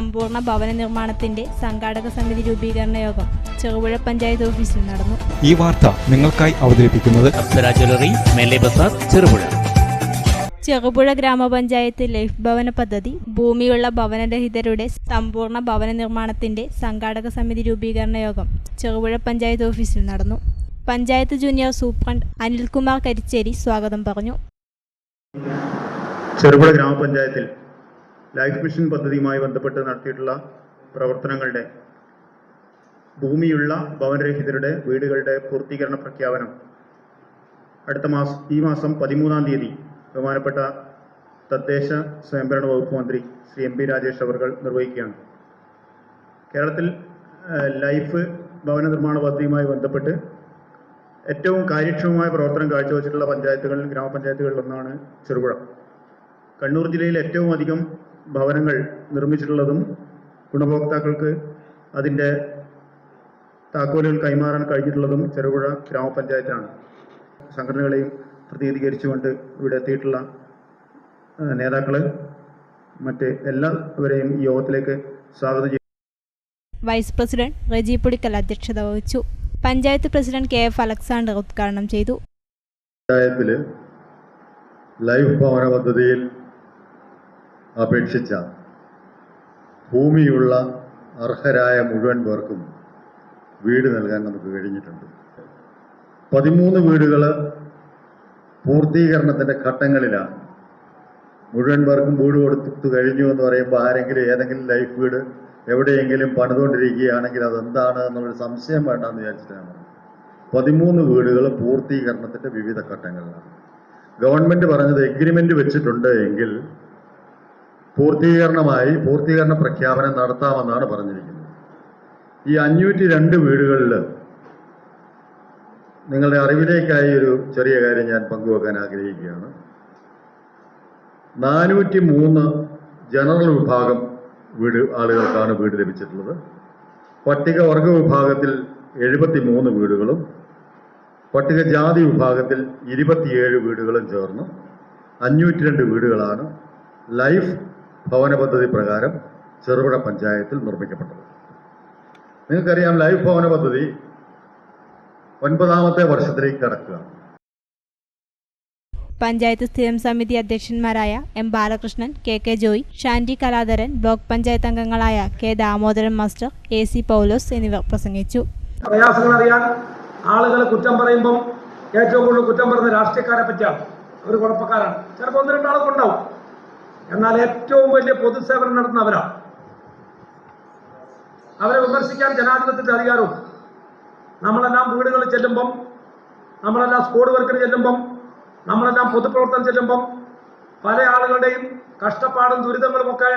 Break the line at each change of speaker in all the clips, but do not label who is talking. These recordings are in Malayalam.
സമ്പൂർണ ഭവന നിർമ്മാണത്തിന്റെ സംഘാടക സമിതി രൂപീകരണ യോഗം ചെറുപുഴ പഞ്ചായത്ത് ഓഫീസിൽ നടന്നു.
ഈ വാർത്ത നിങ്ങൾക്കായി അവതരിപ്പിക്കുന്നത്
അപ്സര ജ്വല്ലറി മേലെ ബസാർ ചെറുപുഴ.
ചെറുപുഴ ഗ്രാമപഞ്ചായത്ത് ലൈഫ് ഭവന പദ്ധതി ഭൂമിയുള്ള ഭവനരഹിതരുടെ സമ്പൂർണ ഭവന നിർമ്മാണത്തിന്റെ സംഘാടക സമിതി രൂപീകരണ യോഗം ചെറുപുഴ പഞ്ചായത്ത് ഓഫീസിൽ നടന്നു. പഞ്ചായത്ത് ജൂനിയർ സൂപ്രണ്ട് അനിൽകുമാർ കരിച്ചേരി സ്വാഗതം പറഞ്ഞു.
ചെറുപുഴ ഗ്രാമപഞ്ചായത്തിൽ ലൈഫ് മിഷൻ പദ്ധതിയുമായി ബന്ധപ്പെട്ട് നടത്തിയിട്ടുള്ള പ്രവർത്തനങ്ങളുടെ ഭൂമിയുള്ള ഭവനരഹിതരുടെ വീടുകളുടെ പൂർത്തീകരണ പ്രഖ്യാപനം. അടുത്ത മാസം ഈ മാസം പതിമൂന്നാം തീയതി ബഹുമാനപ്പെട്ട തദ്ദേശ സ്വയംഭരണ വകുപ്പ് മന്ത്രി ശ്രീ എം പി രാജേഷ് അവർ നിർവഹിക്കുകയാണ്. കേരളത്തിൽ ലൈഫ് ഭവന നിർമ്മാണ പദ്ധതിയുമായി ബന്ധപ്പെട്ട് ഏറ്റവും കാര്യക്ഷമമായ പ്രവർത്തനം കാഴ്ചവെച്ചിട്ടുള്ള പഞ്ചായത്തുകളിൽ ഗ്രാമപഞ്ചായത്തുകളിൽ ഒന്നാണ് ചെറുപുഴ. കണ്ണൂർ ജില്ലയിൽ ഏറ്റവും അധികം ഭവനങ്ങൾ നിർമ്മിച്ചിട്ടുള്ളതും ഗുണഭോക്താക്കൾക്ക് അതിന്റെ താക്കോലുകൾ കൈമാറാൻ കഴിഞ്ഞിട്ടുള്ളതും ചെറുപുഴ ഗ്രാമപഞ്ചായത്താണ് സംഘടനകളെയും പ്രതിനിധീകരിച്ചുകൊണ്ട് ഇവിടെ എത്തിയിട്ടുള്ള നേതാക്കൾ മറ്റ് എല്ലാവരെയും ഈ യോഗത്തിലേക്ക് സ്വാഗതം ചെയ്യുന്നു
വൈസ് പ്രസിഡന്റ് റജി പുടിക്കൽ അധ്യക്ഷത വഹിച്ചു. Panchayat president K F Alexander ഉദ്ഘാടനം ചെയ്തു.
പഞ്ചായത്തിൽ ലൈഫ് ഭവന പദ്ധതിയിൽ അപേക്ഷിച്ച ഭൂമിയുള്ള അർഹരായ മുഴുവൻ പേർക്കും വീട് നൽകാൻ നമുക്ക് കഴിഞ്ഞിട്ടുണ്ട്. പതിമൂന്ന് വീടുകൾ പൂർത്തീകരണത്തിന്റെ ഘട്ടങ്ങളിലാണ്. മുഴുവൻ പേർക്കും വീട് കൊടുത്തു കഴിഞ്ഞു എന്ന് പറയുമ്പോൾ ആരെങ്കിലും ഏതെങ്കിലും ലൈഫ് വീട് എവിടെയെങ്കിലും പണിതുകൊണ്ടിരിക്കുകയാണെങ്കിൽ അതെന്താണ് എന്നുള്ളൊരു സംശയം വേണ്ടെന്ന് വിചാരിച്ചിട്ടാണ്. പതിമൂന്ന് വീടുകൾ പൂർത്തീകരണത്തിന്റെ വിവിധ ഘട്ടങ്ങളിലാണ്. ഗവൺമെന്റ് പറഞ്ഞത് എഗ്രിമെന്റ് വെച്ചിട്ടുണ്ട് എങ്കിൽ പൂർത്തീകരണമായി പൂർത്തീകരണ പ്രഖ്യാപനം നടത്താമെന്നാണ് പറഞ്ഞിരിക്കുന്നത്. ഈ അഞ്ഞൂറ്റി രണ്ട് വീടുകളിൽ നിങ്ങളുടെ അറിവിലേക്കായി ഒരു ചെറിയ കാര്യം ഞാൻ പങ്കുവെക്കാൻ ആഗ്രഹിക്കുകയാണ്. നാനൂറ്റി മൂന്ന് ജനറൽ വിഭാഗം വീട് ആളുകൾക്കാണ് വീട് ലഭിച്ചിട്ടുള്ളത്. പട്ടികവർഗ വിഭാഗത്തിൽ എഴുപത്തി മൂന്ന് വീടുകളും പട്ടികജാതി വിഭാഗത്തിൽ ഇരുപത്തിയേഴ് വീടുകളും ചേർന്ന്. അഞ്ഞൂറ്റി രണ്ട് വീടുകളാണ് ലൈഫ് ഭവന പദ്ധതി പ്രകാരം ചെറുപുഴ പഞ്ചായത്തിൽ നിർമ്മിക്കപ്പെട്ടത്. നിങ്ങൾക്കറിയാം ലൈഫ് ഭവന പദ്ധതി ഒൻപതാമത്തെ വർഷത്തിലേക്ക് കടക്കുക.
പഞ്ചായത്ത് സ്ഥിരം സമിതി അധ്യക്ഷന്മാരായ M Balakrishnan K K Joy Shandy Kaladharan block panchayat അംഗങ്ങളായ K Damodaran master A C Paulose എന്നിവർ പ്രസംഗിച്ചു.
പ്രയാസങ്ങൾ അറിയാൻ ആളുകൾ കുറ്റം പറയുമ്പം ഏറ്റവും കൂടുതൽ കുറ്റം പറയുന്ന രാഷ്ട്രീയക്കാരെ പറ്റിയാണ്. അവർ കുഴപ്പക്കാരാണ്. ചിലപ്പോൾ ഒന്ന് രണ്ടാളൊക്കെ ഉണ്ടാവും. എന്നാൽ ഏറ്റവും വലിയ പൊതുസേവനം നടത്തുന്ന അവരാണ് അവരെ വിമർശിക്കാൻ ജനാധിപത്യത്തിൽ അധികാരവും. നമ്മളെല്ലാം വീടുകളിൽ ചെല്ലുമ്പം നമ്മളെല്ലാം സ്കൂൾ വർക്കിന് ചെല്ലുമ്പം നമ്മളെല്ലാം പൊതുപ്രവർത്തനം ചെല്ലുമ്പം പല ആളുകളുടെയും കഷ്ടപ്പാടും ദുരിതങ്ങളുമൊക്കെ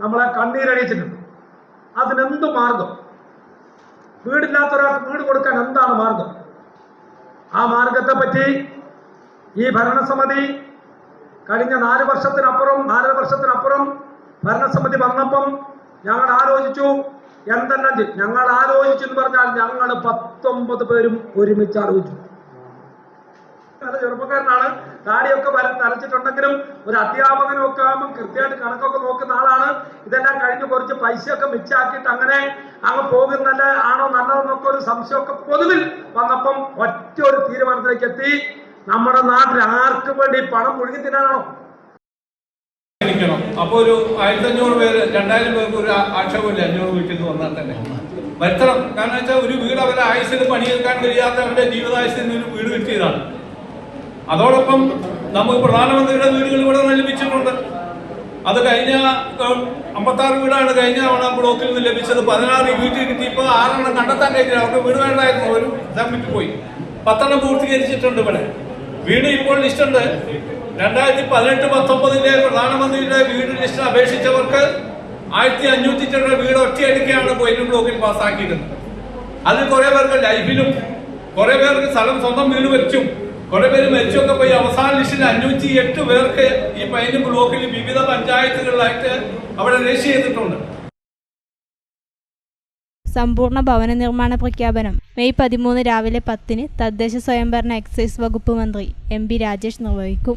നമ്മളെ കണ്ണീരണിയിച്ചിട്ടുണ്ട്. അതിനെന്ത് മാർഗം? വീടില്ലാത്ത ഒരാൾക്ക് വീട് കൊടുക്കാൻ എന്താണ് മാർഗം? ആ മാർഗത്തെ പറ്റി ഈ ഭരണസമിതി കഴിഞ്ഞ നാല് വർഷത്തിനപ്പുറം നാലര വർഷത്തിനപ്പുറം ഭരണസമിതി വന്നപ്പം ഞങ്ങൾ ആലോചിച്ചു എന്തെല്ലാം ഞങ്ങൾ ആലോചിച്ചു എന്ന് പറഞ്ഞാൽ ഞങ്ങൾ പത്തൊമ്പത് പേരും ഒരുമിച്ച് ആലോചിച്ചു. ചെറുപ്പക്കാരനാണ് താടിയൊക്കെ വര തലച്ചിട്ടുണ്ടെങ്കിലും ഒരു അധ്യാപകനൊക്കെ ആകുമ്പോൾ കൃത്യമായിട്ട് കണക്കൊക്കെ നോക്കുന്ന ആളാണ്. ഇതെല്ലാം കഴിഞ്ഞ് കുറച്ച് പൈസയൊക്കെ മിച്ചാക്കിയിട്ട് അങ്ങനെ അങ്ങ് പോകുന്നല്ല? ആണോ നല്ലതെന്നൊക്കെ ഒരു സംശയമൊക്കെ പൊതുവിൽ വന്നപ്പം ഒറ്റ ഒരു തീരുമാനത്തിലേക്ക് എത്തി. നമ്മുടെ നാട്ടിൽ ആർക്ക് വേണ്ടി പണം മുഴുകി തിന്നാണോ
അപ്പൊ ഒരു ആയിരത്തി അഞ്ഞൂറ് പേര് രണ്ടായിരം പേർക്ക് ഒരു ആക്ഷേപമില്ല അഞ്ഞൂറ് വീട്ടിൽ നിന്ന് വന്നാൽ തന്നെ. വരുത്തണം. കാരണം വെച്ചാൽ ഒരു വീട് അവരെ ആയുസിന് പണിയെടുക്കാൻ കഴിയാത്തവരുടെ ജീവിതായുസിന് ഒരു വീട് കിട്ടിയതാണ്. അതോടൊപ്പം നമുക്ക് പ്രധാനമന്ത്രിയുടെ വീടുകൾ ഇവിടെ നിന്ന് ലഭിച്ചിട്ടുണ്ട് അത് കഴിഞ്ഞ അമ്പത്താറ് വീടാണ് കഴിഞ്ഞ തവണ ബ്ലോക്കിൽ നിന്ന് ലഭിച്ചത്. പതിനാറ് വീട്ടിൽ കിട്ടിയപ്പോൾ ആറെണ്ണം കണ്ടെത്താൻ കഴിഞ്ഞില്ല. അവർക്ക് വീട് വേണ്ടായിരുന്നു ഒരു ഇതാൻ വിട്ടുപോയി. പത്തെണ്ണം പൂർത്തീകരിച്ചിട്ടുണ്ട് ഇവിടെ. വീട് ഇപ്പോൾ ലിസ്റ്റുണ്ട്. രണ്ടായിരത്തി പതിനെട്ട് പത്തൊമ്പതിലെ പ്രധാനമന്ത്രിയുടെ വീട് ലിസ്റ്റ് അപേക്ഷിച്ചവർക്ക് ആയിരത്തി അഞ്ഞൂറ്റി ചില്ലറ വീട് ഒറ്റയടിക്കാണ് കൊയിലും ബ്ലോക്കിൽ പാസ്സാക്കിയിരുന്നത് അതിൽ കുറെ പേർക്ക് ലൈഫിലും കുറെ പേർക്ക് സ്ഥലം സ്വന്തം വീട് വെച്ചും കുറെ പേര് മരിച്ചൊക്കെ പോയി. അവസാന ലിസ്റ്റിൽ അഞ്ഞൂറ്റി എട്ട് പേർക്ക് ഈ പൈനും ബ്ലോക്കിൽ വിവിധ പഞ്ചായത്തുകളിലായിട്ട് അവിടെ രജിസ്റ്റർ ചെയ്തിട്ടുണ്ട്.
സമ്പൂർണ ഭവന നിർമ്മാണ പ്രഖ്യാപനം. മെയ് പതിമൂന്ന് രാവിലെ പത്തിന് തദ്ദേശ സ്വയംഭരണ എക്സൈസ് വകുപ്പ് മന്ത്രി എം രാജേഷ് നിർവഹിക്കും.